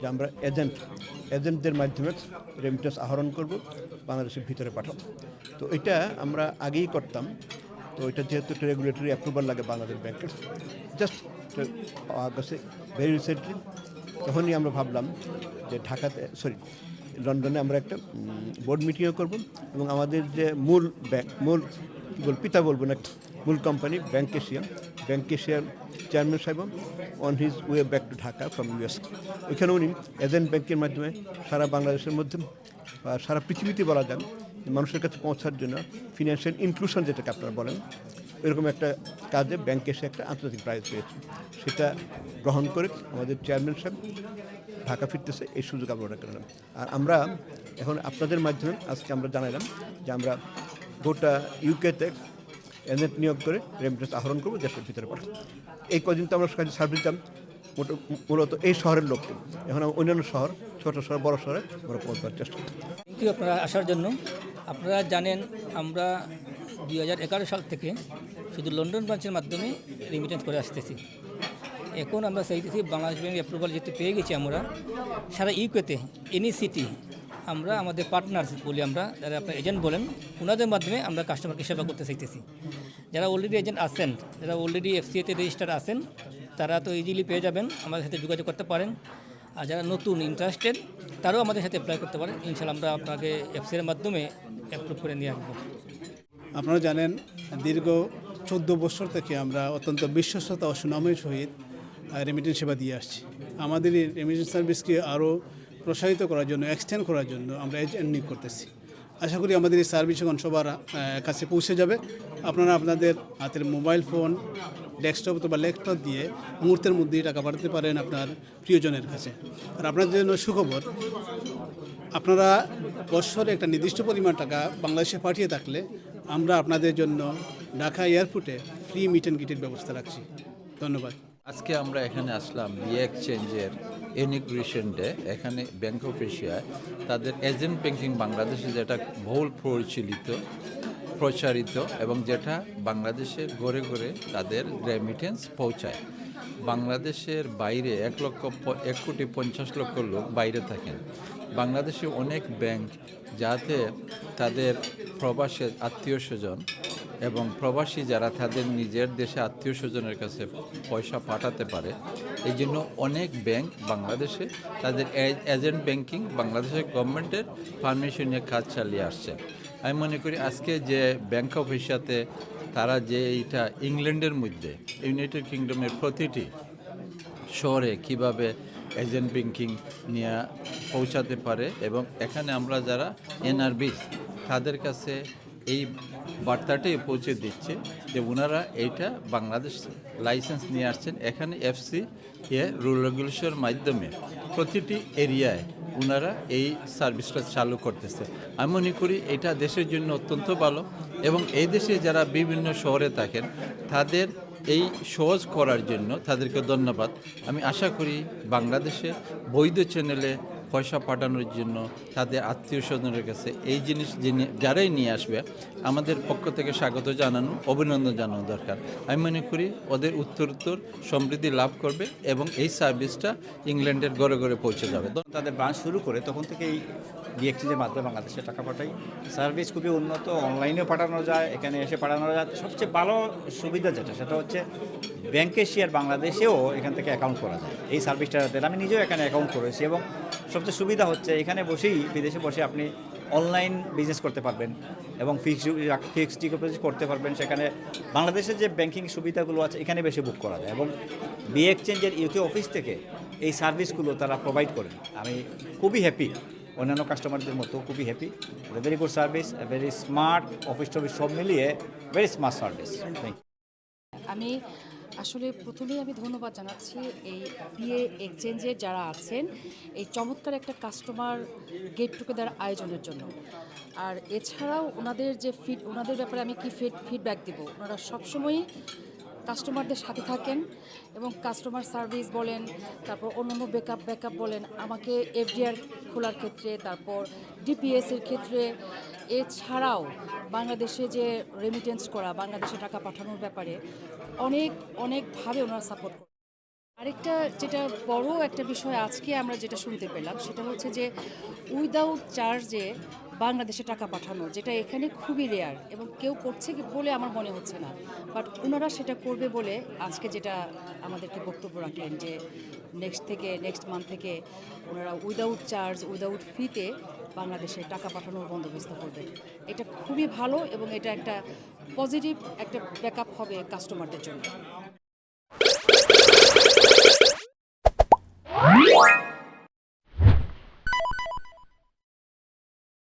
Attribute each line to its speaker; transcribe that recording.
Speaker 1: যে আমরা এজেন্ট, এজেন্টদের মাধ্যমে রেমিটেন্স আহরণ করব, বাংলাদেশের ভিতরে পাঠাবো। তো এটা আমরা আগেই করতাম। তো এটা যেহেতু একটা রেগুলেটরি অ্যাপ্রুভাল লাগে বাংলাদেশ ব্যাংকের জাস্ট গেছে ভেরি রিসেন্টলি তখনই আমরা ভাবলাম যে ঢাকাতে সরি লন্ডনে আমরা একটা বোর্ড মিটিংও করব এবং আমাদের যে মূল ব্যাংক মূল কী বল পিতা বলব না মূল কোম্পানি ব্যাংক এশিয়া ব্যাংক এশিয়ার চেয়ারম্যান সাহেব on his way back to Dhaka from US ওইখানে উনি এজেন্ট ব্যাংকের মাধ্যমে সারা বাংলাদেশের মধ্যে, বা সারা পৃথিবীতে বলা যান মানুষের কাছে পৌঁছার জন্য ফিনান্সিয়াল ইনক্লুশন যেটাকে আপনারা বলেন, এরকম একটা কাজে ব্যাংক এসে একটা আন্তর্জাতিক প্রাইজ পেয়েছে। সেটা গ্রহণ করে আমাদের চেয়ারম্যান সাহেব ঢাকা ফিরতেছে, এই সুযোগ আমরা করলাম আর আমরা এখন আপনাদের মাধ্যমে আজকে আমরা জানালাম যে আমরা গোটা ইউকেতে এজেন্ট নিয়োগ করে রেমিটেন্স আহরণ করব, দেশের ভিতরে পাঠাবো। এই কদিন তো আমরা কাজে সার্ভিস দিতাম মূলত এই শহরের লোককে এখন অন্যান্য শহর, ছোট শহর, বড় শহরে আমরা পৌঁছার চেষ্টা করি
Speaker 2: থ্যাংক ইউ আপনারা আসার জন্য। আপনারা জানেন, আমরা দুই হাজার এগারো সাল থেকে শুধু লন্ডন ব্রাঞ্চের মাধ্যমে রেমিটেন্স করে আসতেছি। এখন আমরা চাইতেছি বাংলাদেশ ব্যাংক অ্যাপ্রুভাল যেহেতু পেয়ে গেছি আমরা, সারা ইউকেতে এনি সিটি আমরা আমাদের পার্টনার্স বলি আমরা, যারা আপনার এজেন্ট বলেন ওনাদের মাধ্যমে আমরা কাস্টমারকে সেবা করতে চাইতেছি যারা অলরেডি এজেন্ট আছেন, যারা অলরেডি এফসিএতে রেজিস্টার আছেন, তারা তো ইজিলি পেয়ে যাবেন, আমাদের সাথে যোগাযোগ করতে পারেন। আর যারা নতুন ইন্টারেস্টেড তারাও আমাদের সাথে অ্যাপ্লাই করতে পারেন। ইনশাল্লাহ আমরা আপনাকে এফসির মাধ্যমে অ্যাপ্রুভ করে নিয়ে আসব।
Speaker 3: আপনারা জানেন, দীর্ঘ চোদ্দ বছর থেকে আমরা অত্যন্ত বিশ্বস্ততা ও সুনামের সহিত রেমিটেন্স সেবা দিয়ে আসছি। আমাদের এই রেমিটেন্স সার্ভিসকে আরও প্রসারিত করার জন্য এক্সটেন্ড করার জন্য আমরা নিয়োগ করতেছি। আশা করি আমাদের এই সার্ভিস এখন সবার কাছে পৌঁছে যাবে। আপনারা আপনাদের হাতের মোবাইল ফোন ডেস্কটপ অথবা ল্যাপটপ দিয়ে মুহূর্তের মধ্যেই টাকা পাঠাতে পারেন আপনার প্রিয়জনের কাছে। আর আপনাদের জন্য সুখবর, আপনারা বছরে একটা নির্দিষ্ট পরিমাণ টাকা বাংলাদেশে পাঠিয়ে থাকলে আমরা আপনাদের জন্য ঢাকা এয়ারপোর্টে ফ্রি মিট অ্যান্ড গিটের ব্যবস্থা রাখছি। ধন্যবাদ।
Speaker 4: আজকে আমরা এখানে আসলাম বি এক্সচেঞ্জের ইনিগ্রেশন ডে এখানে ব্যাংক অফ এশিয়ায় তাদের এজেন্ট ব্যাংকিং বাংলাদেশে যেটা বহুল প্রচলিত, প্রচারিত এবং যেটা বাংলাদেশে গড়ে গড়ে তাদের রেমিটেন্স পৌঁছায়। বাংলাদেশের বাইরে এক লক্ষ এক কোটি পঞ্চাশ লক্ষ লোক বাইরে থাকেন। বাংলাদেশে অনেক ব্যাংক যাতে তাদের প্রবাসের আত্মীয় স্বজন এবং প্রবাসী যারা তাদের নিজের দেশে আত্মীয় স্বজনের কাছে পয়সা পাঠাতে পারে, এই জন্য অনেক ব্যাংক বাংলাদেশে তাদের এজেন্ট ব্যাংকিং বাংলাদেশের গভর্নমেন্টের পারমিশন নিয়ে কাজ চালিয়ে আসছে। আমি মনে করি আজকে যে ব্যাংক অফ এশিয়াতে তারা যে এইটা ইংল্যান্ডের মধ্যে ইউনাইটেড কিংডমের প্রতিটি শহরে কীভাবে এজেন্ট ব্যাংকিং নিয়ে পৌঁছাতে পারে এবং এখানে আমরা যারা এনআরবি, তাদের কাছে এই বার্তাটাই পৌঁছে দিচ্ছে যে ওনারা এইটা বাংলাদেশ লাইসেন্স নিয়ে আসছেন। এখানে এফসি এ রুল রেগুলেশনের মাধ্যমে প্রতিটি এরিয়ায় ওনারা এই সার্ভিসটা চালু করতেছে। আমি মনে করি এটা দেশের জন্য অত্যন্ত ভালো এবং এই দেশে যারা বিভিন্ন শহরে থাকেন, তাদের এই সহজ করার জন্য তাদেরকে ধন্যবাদ। আমি আশা করি বাংলাদেশে বৈধ চ্যানেলে পয়সা পাঠানোর জন্য তাদের আত্মীয় স্বজনের কাছে এই জিনিস যিনি যারাই নিয়ে আসবে, আমাদের পক্ষ থেকে স্বাগত জানানো, অভিনন্দন জানানো দরকার। আমি মনে করি ওদের উত্তর উত্তর সমৃদ্ধি লাভ করবে এবং এই সার্ভিসটা ইংল্যান্ডের ঘরে ঘরে পৌঁছে যাবে।
Speaker 5: তাদের ব্রাঞ্চ শুরু করে, তখন থেকেই ডিএক্সিজের মাধ্যমে বাংলাদেশে টাকা পাঠাই। সার্ভিস খুবই উন্নত অনলাইনেও পাঠানো যায়, এখানে এসে পাঠানো যায়। সবচেয়ে ভালো সুবিধা যেটা, সেটা হচ্ছে ব্যাংকে শেয়ার বাংলাদেশেও এখান থেকে অ্যাকাউন্ট করা যায়। এই সার্ভিসটা আমি নিজেও এখানে অ্যাকাউন্ট করেছি এবং সবচেয়ে সুবিধা হচ্ছে এখানে বসেই বিদেশে বসে আপনি অনলাইন বিজনেস করতে পারবেন এবং ফিক্সড ফিক্সড ডিপোজিট করতে পারবেন। সেখানে বাংলাদেশের যে ব্যাংকিং সুবিধাগুলো আছে, এখানে বেশি বুক করা যায়। এবং বি এক্সচেঞ্জের ইউকে অফিস থেকে এই সার্ভিসগুলো তারা প্রোভাইড করেন। আমি খুবই হ্যাপি অন্যান্য কাস্টমারদের মতো খুবই happy very good service very smart office টফিস সব মিলিয়ে ভেরি স্মার্ট সার্ভিস থ্যাংক
Speaker 6: আমি আসলে প্রথমেই আমি ধন্যবাদ জানাচ্ছি এই বিয়ে এক্সচেঞ্জে যারা আছেন, এই চমৎকার একটা কাস্টমার গেট টুগেদার আয়োজনের জন্য। আর এছাড়াও ওনাদের যে ফিড ওনাদের ব্যাপারে আমি কি ফিড ফিডব্যাক দেবো? ওনারা সবসময়ই কাস্টমারদের সাথে থাকেন এবং কাস্টমার সার্ভিস বলেন, তারপর অন্যান্য ব্যাকআপ ব্যাকআপ বলেন, আমাকে এফডিআর খোলার ক্ষেত্রে, তারপর ডিপিএসের ক্ষেত্রে, এছাড়াও বাংলাদেশে যে রেমিটেন্স করা, বাংলাদেশে টাকা পাঠানোর ব্যাপারে অনেক, অনেকভাবে ওনারা সাপোর্ট আরেকটা যেটা বড় একটা বিষয় আজকে আমরা যেটা শুনতে পেলাম, সেটা হচ্ছে যে উইদাউট চার্জে বাংলাদেশে টাকা পাঠানো, যেটা এখানে খুবই রেয়ার এবং কেউ করছে কি বলে আমার মনে হচ্ছে না। বাট ওনারা সেটা করবে বলে আজকে যেটা আমাদেরকে বক্তব্য রাখলেন যে নেক্সট থেকে নেক্সট মান্থ থেকে ওনারা উইদাউট চার্জ উইদাউট ফিতে বাংলাদেশে টাকা পাঠানোর বন্দোবস্ত করবে। এটা খুবই ভালো এবং এটা একটা পজিটিভ একটা ব্যাকআপ হবে কাস্টমারদের জন্য।